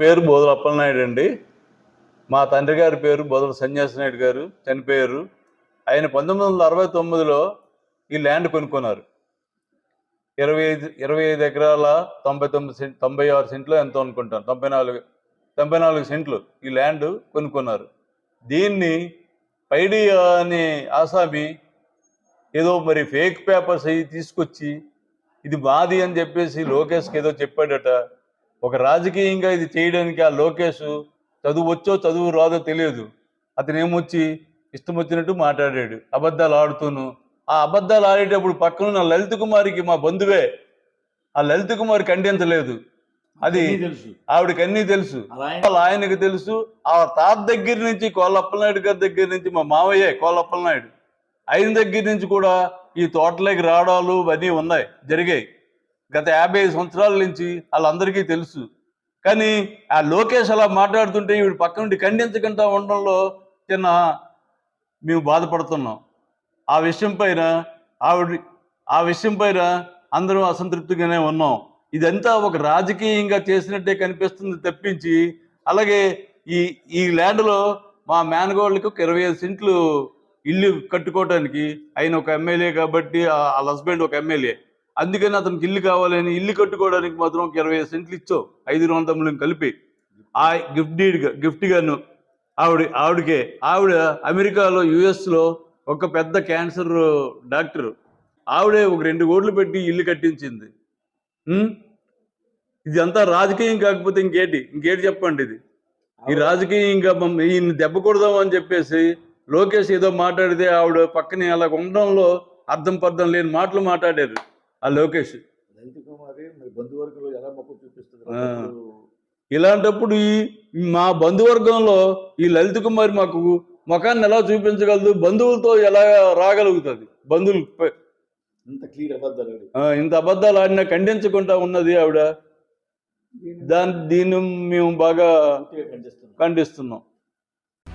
పేరు బోధుల అప్పలనాయుడు అండి. మా తండ్రి గారి పేరు బోధుల సన్యాసి నాయుడు గారు చనిపోయారు ఆయన పంతొమ్మిది వందల అరవై తొమ్మిదిలో ఈ ల్యాండ్ కొనుక్కున్నారు. ఇరవై ఐదు ఇరవై ఐదు ఎకరాల తొంభై తొమ్మిది సెంట్ తొంభై ఆరు సెంట్లు ఎంతో అనుకుంటాను తొంభై నాలుగు తొంభై నాలుగు సెంట్లు ఈ ల్యాండ్ కొనుక్కున్నారు. దీన్ని పైడియా అనే ఆసామి ఏదో మరి ఫేక్ పేపర్స్ అవి తీసుకొచ్చి ఇది మాది అని చెప్పేసి లోకేష్కి ఏదో చెప్పాడట. ఒక రాజకీయంగా ఇది చేయడానికి ఆ లోకేష్ చదువు వచ్చో చదువు రాదో తెలియదు. అతను ఏమొచ్చి ఇష్టం వచ్చినట్టు మాట్లాడాడు. అబద్ధాలు ఆడుతూను. ఆ అబద్ధాలు ఆడేటప్పుడు పక్కన ఉన్న లలిత్ కుమారికి మా బంధువే. ఆ లలిత్ కుమార్ ఖండించలేదు. అది తెలుసు. ఆవిడకి అన్నీ తెలుసు. ఆయనకి తెలుసు. ఆ తాత దగ్గర నుంచి కోలప్పలనాయుడు గారి దగ్గర నుంచి మా మావయ్యే కోలప్పలనాయుడు ఆయన దగ్గర నుంచి కూడా ఈ తోటలోకి రావడాలు ఇవన్నీ ఉన్నాయి జరిగాయి. గత యాభై ఐదు సంవత్సరాల నుంచి వాళ్ళందరికీ తెలుసు. కానీ ఆ లోకేష్ అలా మాట్లాడుతుంటే వీడు పక్క నుండి ఖండించకుండా ఉండడంలో చిన్న మేము బాధపడుతున్నాం. ఆ విషయం పైన ఆవిడ ఆ విషయం పైన అందరం అసంతృప్తిగానే ఉన్నాం. ఇదంతా ఒక రాజకీయంగా చేసినట్టే కనిపిస్తుంది తప్పించి అలాగే ఈ ఈ ల్యాండ్లో మా మేనగోళ్ళకి ఒక ఇరవై ఐదు సెంట్లు ఇల్లు కట్టుకోవడానికి ఆయన ఒక ఎమ్మెల్యే కాబట్టి ఆ- వాళ్ళ హస్బెండ్ ఒక ఎమ్మెల్యే. అందుకని అతనికి ఇల్లు కావాలని ఇల్లు కట్టుకోవడానికి మాత్రం ఒక ఇరవై ఐదు సెంట్లు ఇచ్చావు. ఐదు వందములను కలిపి. ఆ గిఫ్ట్ డీడ్గా గిఫ్ట్ గాను ఆవిడ ఆవిడకే. ఆవిడ అమెరికాలో యుఎస్లో ఒక పెద్ద క్యాన్సర్ డాక్టర్. ఆవిడే ఒక రెండు కోట్లు పెట్టి ఇల్లు కట్టించింది. ఉం? ఇది అంతా రాజకీయం కాకపోతే ఇంకేటి? ఇంకేటి చెప్పండి ఇది? ఈ రాజకీయం ఇంకా మమ్మ- ఈయన్ని దెబ్బకూడదాం అని చెప్పేసి లోకేష్ ఏదో మాట్లాడితే ఆవిడ పక్కనే అలా ఉండడంలో అర్థం పర్థం లేని మాటలు మాట్లాడారు. ఆ లోకేష్. ఇలాంటప్పుడు ఈ మా బంధువర్గంలో ఈ లలిత కుమారి మాకు ముఖాన్ని ఎలా చూపించగలదు? బంధువులతో ఎలా రాగలుగుతుంది? బంధువులు ఇంత క్లియర్ అబద్ధాలు ఇంత అబద్ధాలు ఆడినా ఖండించకుండా ఉన్నది ఆవిడ. దాని దీన్ని మేము బాగా ఖండిస్తున్నాం.